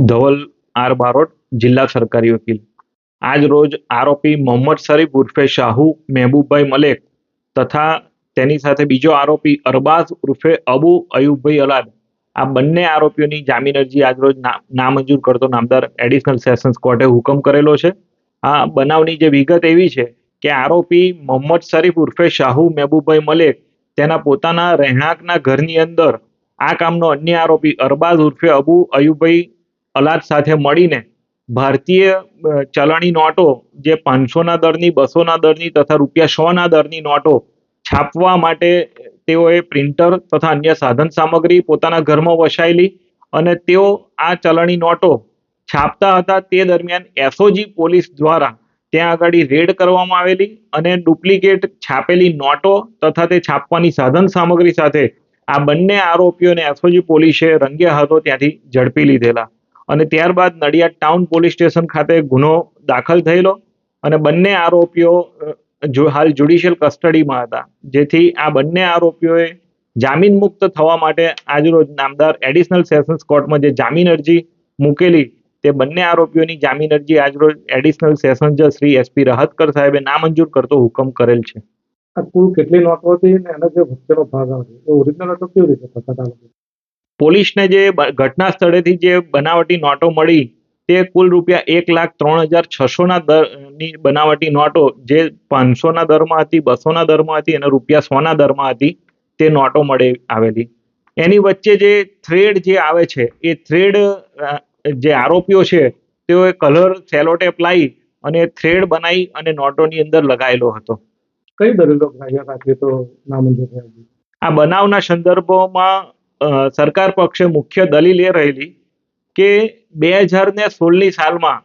Dhaval R Barot, જિલ્લા સરકારી વકીલ. આજ રોજ આરોપી મોહમ્મદ શરીફ ઉર્ફે શાહુ મહેબૂબભાઈ મલેક તથા તેની સાથે બીજો આરોપી અરબાઝ ઉર્ફે અબુ અયુબભાઈ અલાદ. આ બંને આરોપીઓની જામીન અરજી આજરોજ નામંજૂર કરતો નામદાર એડિશનલ સેશન્સ કોર્ટે હુકમ કરેલો છે. આ બનાવની જે વિગત એવી છે કે આરોપી મોહમ્મદ શરીફ ઉર્ફે શાહુ મહેબૂબભાઈ મલેક તેના પોતાના રહેણાંકના ઘરની અંદર આ કામનો અન્ય આરોપી અરબાઝ ઉર્ફે અબુ અયુબભાઈ અલાદ સાથે મળીને ભારતીય ચલણી નોટો જે પાંચસોના દરની, બસોના દરની તથા રૂપિયા સોના દરની નોટો છાપવા માટે તેઓએ પ્રિન્ટર તથા અન્ય સાધન સામગ્રી પોતાના ઘરમાં વસાયેલી અને તેઓ આ ચલણી નોટો છાપતા હતા. તે દરમિયાન એસઓજી પોલીસ દ્વારા ત્યાં આગળ રેડ કરવામાં આવેલી અને ડુપ્લિકેટ છાપેલી નોટો તથા તે છાપવાની સાધન સામગ્રી સાથે આ બંને આરોપીઓને એસઓજી પોલીસે રંગે હાથો ત્યાંથી ઝડપી લીધેલા. અને ત્યારબાદ નડિયાદ ટાઉન પોલીસ સ્ટેશન ખાતે ગુનો દાખલ થયેલો અને બંને આરોપીઓ હાલ જ્યુડિશિયલ કસ્ટડીમાં હતા. જેથી આ બંને આરોપીઓએ જામીન મુક્ત થવા માટે આજરોજ નામદાર એડિશનલ સેશન્સ કોર્ટમાં જે જામીન અરજી મૂકેલી, તે બંને આરોપીઓની જામીન અરજી આજરોજ એડિશનલ સેશન જજ શ્રી એસપી રહતકર સાહેબે નામંજૂર કરતો હુકમ કરેલ છે. આ કુલ કેટલી નોટો હતી અને એનો જે વચ્ચેનો ભાગ આવે એ ઓરિજિનલ હતો કેવી રીતે ચાલે પોલીસને જે ઘટના સ્થળેથી જે બનાવટી નોટો મળી તે કુલ રૂપિયા એક લાખ ત્રણ હજાર છસોના દરની બનાવટી નોટો જે પાંચસોના દરમાં હતી બસોના દરમાં હતી અને રૂપિયા સોના દરમાં હતી તે નોટો મળે આવેલી. એની વચ્ચે જે થ્રેડ જે આવે છે એ થ્રેડ જે આરોપીઓ છે તેઓએ કલર સેલોટેપ લાવી અને થ્રેડ બનાવી અને નોટોની અંદર લગાયેલો હતો. કઈ દલીલો તો નામંજૂર આ બનાવના સંદર્ભમાં સરકાર પક્ષે મુખ્ય દલીલ એ રહેલી કે બે હજાર ને સોળની સાલમાં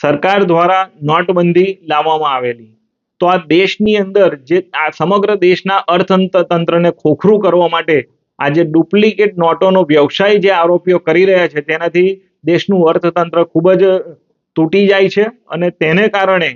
સરકાર દ્વારા નોટબંધી લાવવામાં આવેલી. તો આ દેશની અંદર જે, આ સમગ્ર દેશના અર્થતંત્રને ખોખરું કરવા માટે આ જે ડુપ્લિકેટ નોટોનો વ્યવસાય જે આરોપીઓ કરી રહ્યા છે, તેનાથી દેશનું અર્થતંત્ર ખૂબ જ તૂટી જાય છે અને તેને કારણે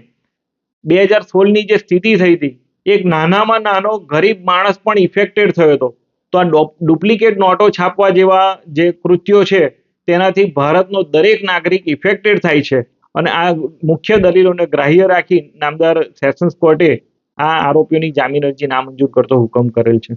બે હજાર સોળની જે સ્થિતિ થઈ હતી, એક નાનામાં નાનો ગરીબ માણસ પણ ઇફેક્ટેડ થયો હતો. તો આ ડુપ્લિકેટ નોટો છાપવા જેવા જે કૃત્યો છે, તેનાથી ભારતનો દરેક નાગરિક ઇફેક્ટેડ થાય છે. અને આ મુખ્ય દલીલોને ગ્રાહ્ય રાખી નામદાર સેશન્સ કોર્ટે આ આરોપીઓની જામીન અરજી નામંજૂર કરતો હુકમ કરેલ છે.